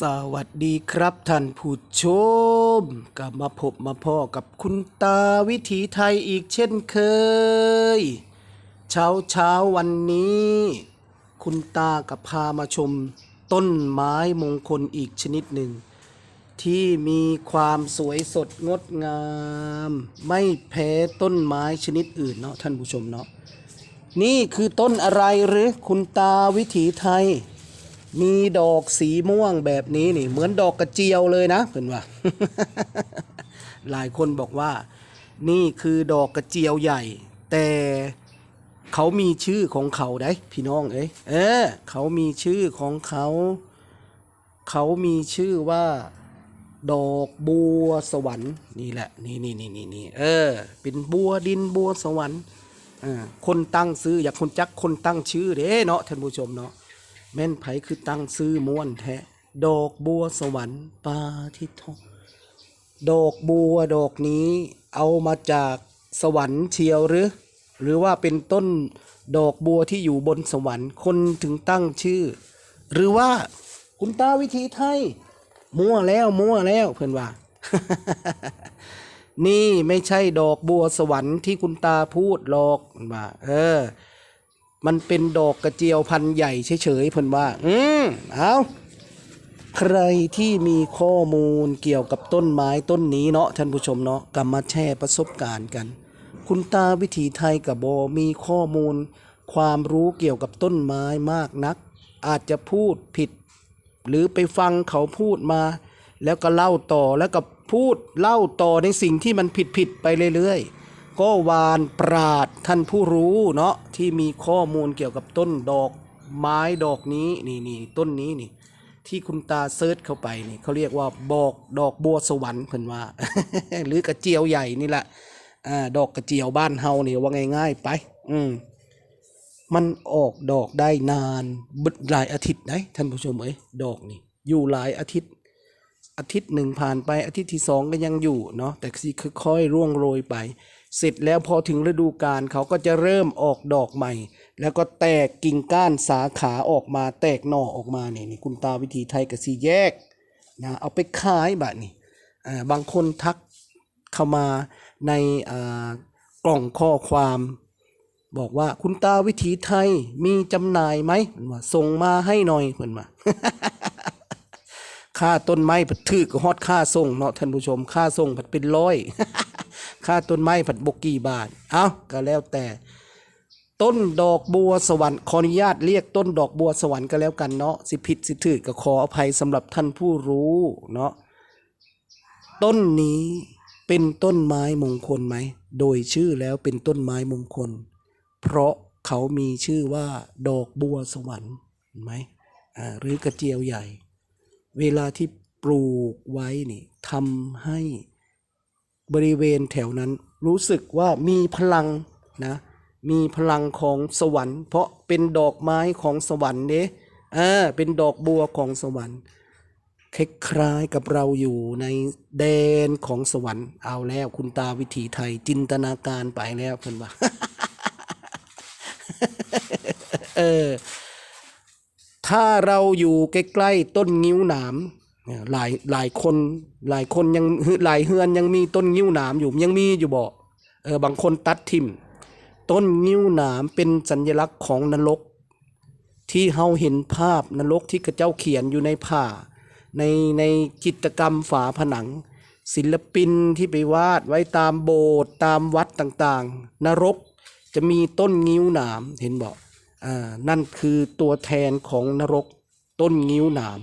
สวัสดีครับท่านผู้ชมกลับมาพบมาพ่อกับคุณตาวิถีไทยอีกเช่นเคย เช้าเช้าวันนี้ คุณตากับพามาชมต้นไม้มงคลอีกชนิดหนึ่ง ที่มีความสวยสดงดงาม ไม่แพ้ต้นไม้ชนิดอื่นเนาะท่านผู้ชมเนาะนี่คือต้นอะไรหรือคุณตาวิถีไทย มีดอกสีม่วงแบบนี้นี่ เหมือนดอกกระเจียวเลยนะเพื่อนว่า หลายคนบอกว่า นี่คือดอกกระเจียวใหญ่ แต่เขามีชื่อของเขาได้พี่น้องเอ้ยเออ เขามีชื่อของเขา เขามีชื่อว่า ดอกบัวสวรรค์นี่แหละ นี่นี่นี่นี่นี่เออ เป็นบัวดินบัวสวรรค์อ่คนตั้งซื้ออยากคนจักคนตั้งชื่อเด้เนาะท่านผู้ชมเนาะ แม่นไผคือตั้งซื้อม้วนแท้ดอกบัวสวรรค์ปาทิทองดอกบัวดอกนี้เอามาจากสวรรค์เชียวหรือ หรือว่าเป็นต้นดอกบัวที่อยู่บนสวรรค์คนถึงตั้งชื่อ หรือว่าคุณตาวิธีไทย มั่วแล้วมั่วแล้วเพื่อนว่า นี่ไม่ใช่ดอกบัวสวรรค์ที่คุณตาพูดหรอกเพิ่นว่า เออ มันเป็นดอกกระเจียวพันใหญ่เฉยๆเพิ่นว่า อืมเอาใครที่มีข้อมูลเกี่ยวกับต้นไม้ต้นนี้เนาะท่านผู้ชมเนาะกลับมาแชร์ประสบการณ์กัน คุณตาวิถีไทยกับโบมีข้อมูล ความรู้เกี่ยวกับต้นไม้มากนัก อาจจะพูดผิด หรือไปฟังเขาพูดมา แล้วก็เล่าต่อแล้วก็พูดเล่าต่อในสิ่งที่มันผิดผิดไปเรื่อยๆ ก็วานปราดท่านผู้รู้เนาะที่มีข้อมูลเกี่ยวกับต้นดอกไม้ดอกนี้นี่นี่ต้นนี้นี่ ที่คุณตาเซิร์ชเข้าไปนี่เขาเรียกว่าบอกดอกบัวสวรรค์เพิ่นว่า หรือกระเจียวใหญ่นี่แหละอ่าดอกกระเจียวบ้านเฮานี่ว่าง่าย ๆ ไป อืมมันออกดอกได้นานบดหลายอาทิตย์นะท่านผู้ชมเอ้ยดอกนี่ อยู่หลายอาทิตย์ อาทิตย์หนึ่งผ่านไปอาทิตย์ที่สองก็ยังอยู่เนาะแต่สิค่อยๆร่วงโรยไป เสร็จแล้วพอถึงฤดูกาลเขาก็จะเริ่มออกดอกใหม่ แล้วก็แตกกิ่งก้านสาขาออกมาแตกหน่อออกมาเนี่ยนี่คุณตาวิธีไทยกับสีแยกนะเอาไปขายแบบนี้อ่าบางคนทักเข้ามาในอ่ากล่องข้อความบอกว่าคุณตาวิถีไทยมีจำหน่ายไหมเพิ่นว่าส่งมาให้หน่อยเพิ่อนว่าค่าต้นไม้ผัดถือก็ฮอดค่าส่งเนาะท่านผู้ชมค่าส่งผัดเป็นร้อย ค่าต้นไม้ผัดบกกี่บาท เอาก็แล้วแต่ ต้นดอกบัวสวรรค์ขออนุญาตเรียกต้นดอกบัวสวรรค์ก็แล้วกันเนาะสิผิดสิถือก็ขออภัยสำหรับท่านผู้รู้เนาะต้นนี้เป็นต้นไม้มงคลไหม โดยชื่อแล้วเป็นต้นไม้มงคล เพราะเขามีชื่อว่าดอกบัวสวรรค์เห็นไหมอ่าหรือกระเจียวใหญ่ เวลาที่ปลูกไว้นี่ทำให้ บริเวณแถวนั้น รู้สึกว่ามีพลังนะมีพลังของสวรรค์ เพราะเป็นดอกไม้ของสวรรค์เด้เออเป็นดอกบัวของสวรรค์คล้ายๆกับเราอยู่ในแดนของสวรรค์เอาแล้วคุณตาวิถีไทยจินตนาการไปแล้วเพิ่อนว่าเออถ้าเราอยู่ใกล้ ๆ ต้นงิ้วหนาม เนี่ยหลายหลายคนหลายคนยังหลายเฮือนยังมีต้นงิ้วหนามอยู่ยังมีอยู่บ่เออบางคนตัดทิ่มต้นงิ้วหนามเป็นสัญลักษณ์ของนรก ที่เฮาเห็นภาพนรกที่กระเจ้าเขียนอยู่ในผ้าในในจิตกรรมฝาผนัง ศิลปินที่ไปวาดไว้ตามโบสถ์ตามวัดต่างๆ นรกจะมีต้นงิ้วหนามเห็นบอกอ่านั่นคือตัวแทนของนรกต้นงิ้วหนาม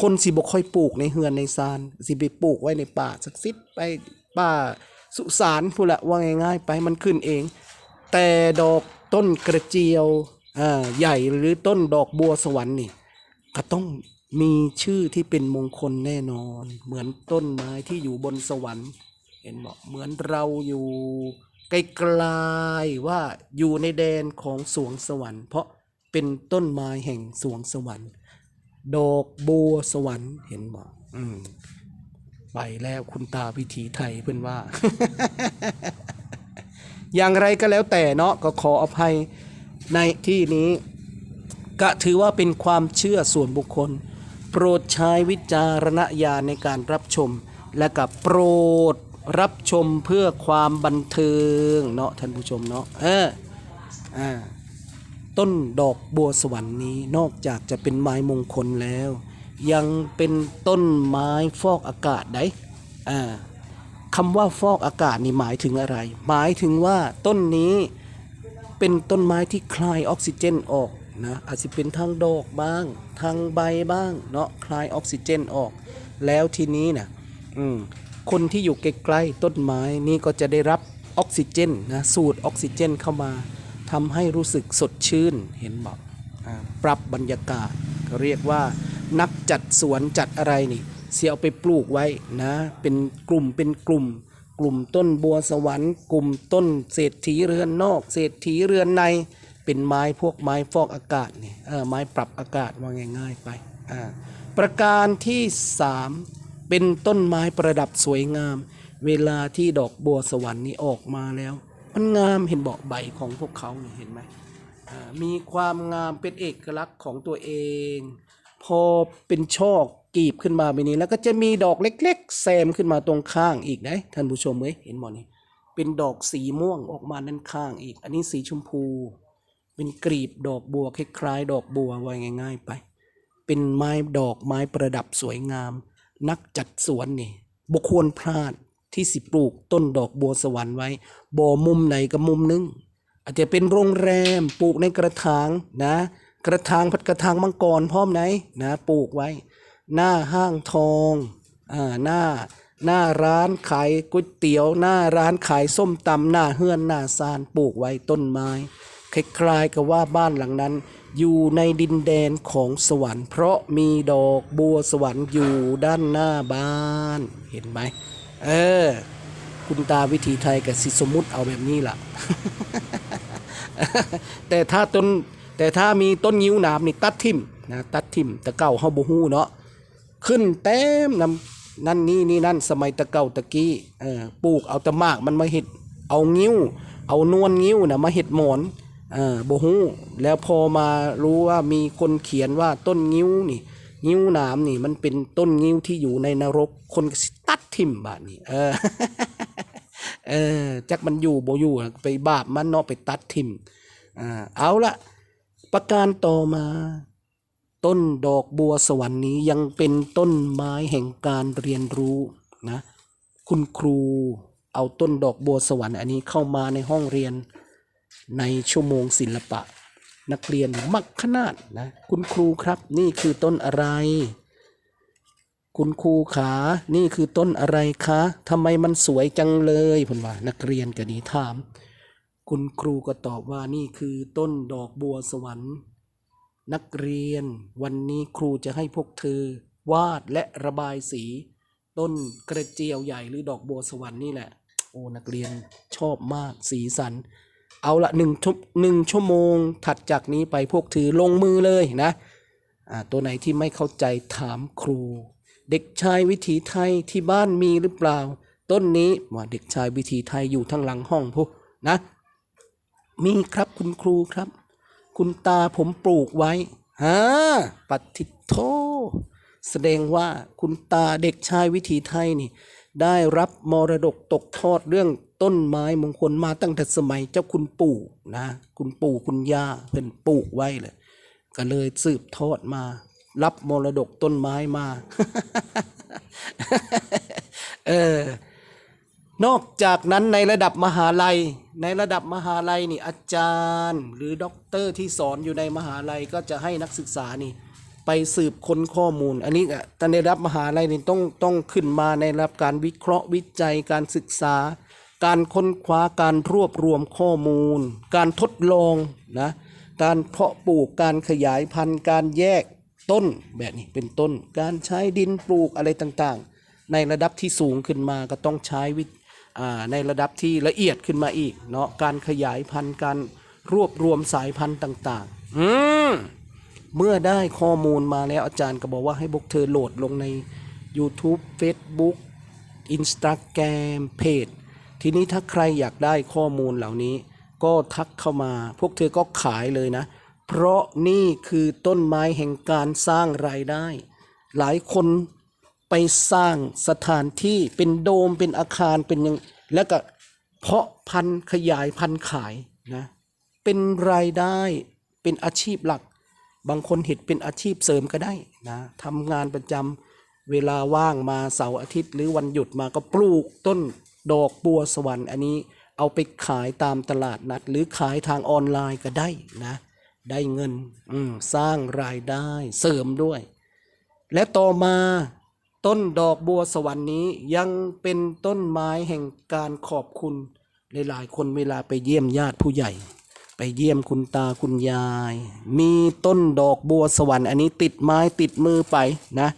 คนสิบค่อยปลูกในเฮือนในซานสิไปปลูกไว้ในป่าสักซิดไปป่าสุสานพูดละว่าง่ายๆไปมันขึ้นเอง แต่ดอกต้นกระเจียวอ่าใหญ่หรือต้นดอกบัวสวรรค์นี่ก็ต้องมีชื่อที่เป็นมงคลแน่นอน เหมือนต้นไม้ที่อยู่บนสวรรค์ เห็นบอกเหมือนเราอยู่ไกลๆว่าอยู่ในแดนของสวงสวรรค์ เพราะเป็นต้นไม้แห่งสวงสวรรค์ ดอกบัวสวรรค์เห็นบอกอืมไปแล้วคุณตาวิถีไทยเพื่อนว่า อย่างไรก็แล้วแต่เนาะก็ขออภัยในที่นี้ก็ถือว่าเป็นความเชื่อส่วนบุคคล โปรดใช้วิจารณญาณในการรับชม และกับโปรดรับชมเพื่อความบันเทิงเนาะท่านผู้ชมเนาะเอออ่า ต้นดอกบัวสวรรค์นี้นอกจากจะเป็นไม้มงคลแล้ว ยังเป็นต้นไม้ฟอกอากาศได้อ่าคำว่าฟอกอากาศนี่หมายถึงอะไร หมายถึงว่าต้นนี้เป็นต้นไม้ที่คลายออกซิเจนออกนะอาจจะเป็นทางดอกบ้าง ทางใบบ้างเนาะคลายออกซิเจนออก แล้วทีนี้นะอืมคนที่อยู่ใกล้ๆต้นไม้นี่ก็จะได้รับออกซิเจนนะสูดออกซิเจนเข้ามา ทำให้รู้สึกสดชื่นเห็นบอกปรับบรรยากาศก็เรียกว่านักจัดสวนจัดอะไรนี่เสียเอาไปปลูกไว้นะเป็นกลุ่มเป็นกลุ่ม กลุ่มต้นบัวสวรรค์ กลุ่มต้นเศรษฐีเรือนนอก เศรษฐีเรือนในเป็นไม้พวกไม้ฟอกอากาศนี่เออไม้ปรับอากาศว่าง่าย ๆไปอ่าประการที่สามเป็นต้นไม้ประดับสวยงาม เวลาที่ดอกบัวสวรรค์นี้ออกมาแล้ว มันงามเห็นบอกใบของพวกเขาเห็นไหมมีความงามเป็นเอกลักษณ์ของตัวเอง พอเป็นช่อกรีบขึ้นมาแบบนี้แล้วก็จะมีดอกเล็ก ๆ แซมขึ้นมาตรงข้างอีกนะท่านผู้ชมเอ้ยเห็นหมดนี่เป็นดอกสีม่วงออกมาด้านข้างอีก อันนี้สีชมพู เป็นกรีบดอกบัวคล้ายๆดอกบัวไว้ง่าย ๆ ไป เป็นไม้ดอกไม้ประดับสวยงาม นักจัดสวนนี่บุควรพลาด ที่สิปลูกต้นดอกบัวสวรรค์ไว้ บ่มุมไหนก็มุมนึง อาจจะเป็นโรงแรมปลูกในกระถางนะ กระถางพัดกระถางมังกรพร้อมไหนนะปลูกไว้ หน้าห้างทองอ่าหน้าหน้าร้านขายก๋วยเตี๋ยว หน้าร้านขายส้มตำหน้าเฮือนหน้าซานปลูกไว้ต้นไม้คล้ายๆกับว่าบ้านหลังนั้น อยู่ในดินแดนของสวรรค์ เพราะมีดอกบัวสวรรค์อยู่ด้านหน้าบ้านเห็นไหม เออ คุณตาวิธีไทยกับสิสมมุติเอาแบบนี้ล่ะ แต่ถ้าต้นแต่ถ้ามีต้นยิ้วหนามนี่ตัดทิมนะตัดทิมตะเก่าเฮาบ่ฮู้เนาะขึ้นเต็มนำนั่นนี่นี่นั่นสมัยตะเก่าตะกี้เออปลูกเอาตะมากมันมาเฮ็ดเอางิ้ว เอานวลงิ้วน่ะมาเฮ็ดหมอนเออบ่ฮู้แล้วพอมารู้ว่ามีคนเขียนว่าต้นงิ้วนี่ งิ้วหนามนี่มันเป็นต้นงิ้วที่อยู่ในนรก คนก็สิตัดทิมบาดนี้เออเออจักมันอยู่บ่อยู่ไปบาปมันเนาะไปตัดทิมอ่าเอาละประการต่อมา ต้นดอกบัวสวรรค์นี้ยังเป็นต้นไม้แห่งการเรียนรู้นะคุณครูเอาต้นดอกบัวสวรรค์อันนี้เข้ามาในห้องเรียนในชั่วโมงศิลปะ นักเรียนมักขนาดนะคุณครูครับ นี่คือต้นอะไร คุณครูขานี่คือต้นอะไรคะทำไมมันสวยจังเลยผมว่า นักเรียนก็นี้ถาม คุณครูก็ตอบว่านี่คือต้นดอกบัวสวรรค์ นักเรียน วันนี้ครูจะให้พวกเธอ วาดและระบายสี ต้นกระเจียวใหญ่หรือดอกบัวสวรรค์นี่แหละ โอ้นักเรียนชอบมากสีสัน เอาละหนึ่งชั่วหนึ่งชั่วโมงถัดจากนี้ไปพวกถือลงมือเลยนะตัวไหนที่ไม่เข้าใจถามครู เด็กชายวิถีไทยที่บ้านมีหรือเปล่า ต้นนี้ว่าเด็กชายวิถีไทยอยู่ทางหลังห้องพวกนะ มีครับคุณครูครับ คุณตาผมปลูกไว้ฮะปัติโท แสดงว่าคุณตาเด็กชายวิถีไทยนี่ ได้รับมรดกตกทอดเรื่องต้นไม้มงคลมาตั้งแต่สมัยเจ้าคุณปู่นะ คุณปู่คุณย่าเพิ่นปลูกไว้เลย ก็เลยสืบทอดมา รับมรดกต้นไม้มา เออ นอกจากนั้นในระดับมหาลัย ในระดับมหาลัยนี่อาจารย์ หรือด็อกเตอร์ที่สอนอยู่ในมหาลัยก็จะให้นักศึกษานี่ ไปสืบค้นข้อมูล อันนี้อะแต่ในรับมหาลัยนี่ต้องต้องขึ้นมาในรับการวิเคราะห์วิจัยการศึกษา การค้นคว้าการรวบรวมข้อมูล การทดลองนะการเพาะปลูกการขยายพันธุ์ การแยกต้นแบบนี้เป็นต้น การใช้ดินปลูกอะไรต่างๆ ในระดับที่สูงขึ้นมาก็ต้องใช้วิในระดับที่ละเอียดขึ้นมาอีกเนาะการขยายพันธุ์การรวบรวมสายพันธุ์ต่าง ๆ อืม เมื่อได้ข้อมูลมาแล้วอาจารย์ก็บอกว่าให้พวกเธอโหลดลงใน YouTube Facebook Instagram เพจทีนี้ถ้าใครอยากได้ข้อมูลเหล่านี้ ก็ทักเข้ามา พวกเธอก็ขายเลยนะ เพราะนี่คือต้นไม้แห่งการสร้างรายได้ หลายคนไปสร้างสถานที่เป็นโดมเป็นอาคารเป็นอยังแล้วก็เพาะพันธุ์ขยายพันธุ์ขายนะ เป็นรายได้เป็นอาชีพหลัก บางคนเห็นเป็นอาชีพเสริมก็ได้นะทำงานประจำเวลาว่างมาเสาร์อาทิตย์ หรือวันหยุดมาก็ปลูกต้นดอกบัวสวรรค์อันนี้เอาไปขายตามตลาดนัด หรือขายทางออนไลน์ก็ได้นะ ได้เงินสร้างรายได้เสริมด้วย และต่อมาต้นดอกบัวสวรรค์นี้ยังเป็นต้นไม้แห่งการขอบคุณหลายๆคนเวลาไปเยี่ยมญาติผู้ใหญ่ ไปเยี่ยมคุณตาคุณยาย มีต้นดอกบัวสวรรค์อันนี้ติดไม้ติดมือไปนะ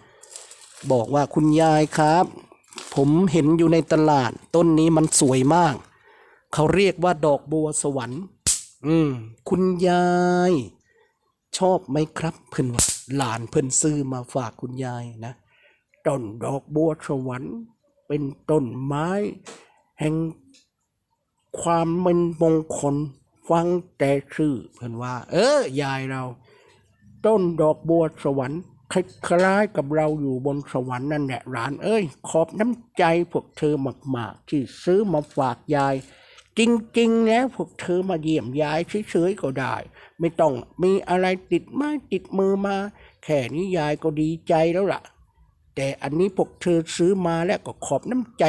บอกว่าคุณยายครับ ผมเห็นอยู่ในตลาด ต้นนี้มันสวยมาก เขาเรียกว่าดอกบัวสวรรค์ อืม คุณยาย ชอบไหมครับ เพิ่นว่าหลานเพิ่นซื้อมาฝากคุณยายนะต้นดอกบัวสวรรค์ เป็นต้นไม้ แห่งความเป็นมงคล ฟังแต่ชื่อเพิ่นว่า เออยายเรา ต้นดอกบัวสวรรค์คล้ายๆกับเราอยู่บนสวรรค์นั่นแหละหลาน เอ้ย ขอบน้ำใจพวกเธอมากๆที่ซื้อมาฝากยาย จริงๆแล้วพวกเธอมาเยี่ยมยายเฉยๆก็ได้ ไม่ต้องมีอะไรติดไม้ติดมือมา แค่นี้ยายก็ดีใจแล้วล่ะ แต่อันนี้พวกเธอซื้อมาแล้วก็ขอบน้ำใจ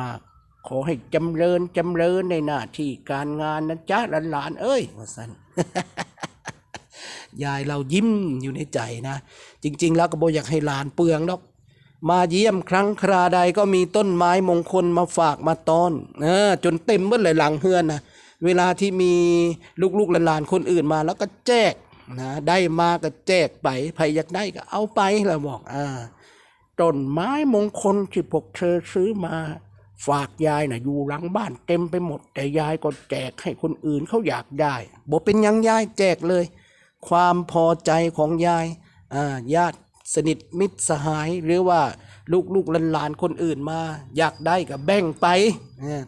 มากๆ ขอให้จำเริญจำเริญในหน้าที่การงานนะจ๊ะหลานๆเอ้ยว่าสันยายเรายิ้มอยู่ในใจนะ จริง ๆ แล้วก็บอยากให้หลานเปลืองดอก มาเยี่ยมครั้งคราใดก็มีต้นไม้มงคลมาฝากมาตอนเออจนเต็มเมื่อเลยหลังเฮือนนะเวลาที่มีลูกๆหลานๆคนอื่นมาแล้วก็แจกนะได้มาก็แจกไปใครอยากได้ก็เอาไปแล้วบอกอ่าต้นไม้มงคลที่พวกเธอซื้อมา ฝากยายนะอยู่หลังบ้านเต็มไปหมด แต่ยายก็แจกให้คนอื่นเขาอยากได้บอกเป็นยังยายแจกเลย ความพอใจของยายอ่าญาติสนิทมิตรสหายหรือว่าลูกลูกหลานคนอื่นมา อยากได้ก็แบ่งไป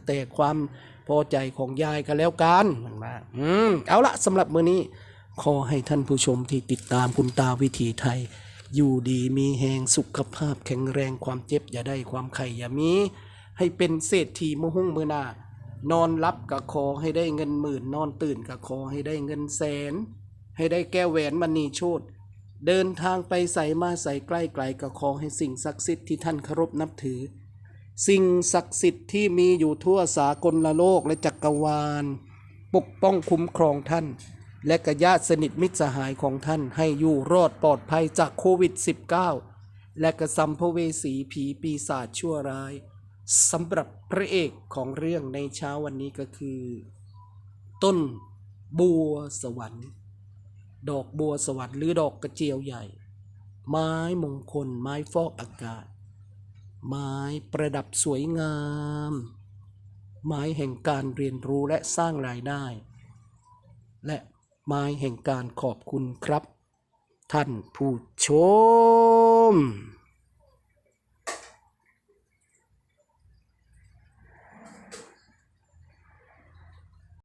แต่ความพอใจของยายก็แล้วกันมันมาอืมเอาละสำหรับมื้อนี้ ขอให้ท่านผู้ชมที่ติดตามคุณตาวิถีไทย อยู่ดีมีแหงสุขภาพแข็งแรงความเจ็บอย่าได้ความไข่อย่ามี ให้เป็นเศรษฐีมหุ่งมือหนานอนรับกับคอให้ได้เงินหมื่น นอนตื่นกับคอให้ได้เงินแสน ให้ได้แก้วแหวนมณีโชตเดินทางไปใส่มาใส่ใกล้ไกลกับคอให้สิ่งศักดิ์สิทธิ์ที่ท่านเคารพนับถือ สิ่งศักดิ์สิทธิ์ที่มีอยู่ทั่วสากลละโลกและจักรวาล ปกป้องคุ้มครองท่าน และกญาติสนิทมิตรสหายของท่านให้อยู่รอดปลอดภัยจากโควิด -19 และกระสัมภเวสีผีปีศาจชั่วร้าย สำหรับพระเอกของเรื่องในเช้าวันนี้ก็คือ ต้นบัวสวรรค์ ดอกบัวสวรรค์หรือดอกกระเจียวใหญ่ ไม้มงคล ไม้ฟอกอากาศ ไม้ประดับสวยงาม ไม้แห่งการเรียนรู้และสร้างรายได้ และไม้แห่งการขอบคุณครับ ท่านผู้ชม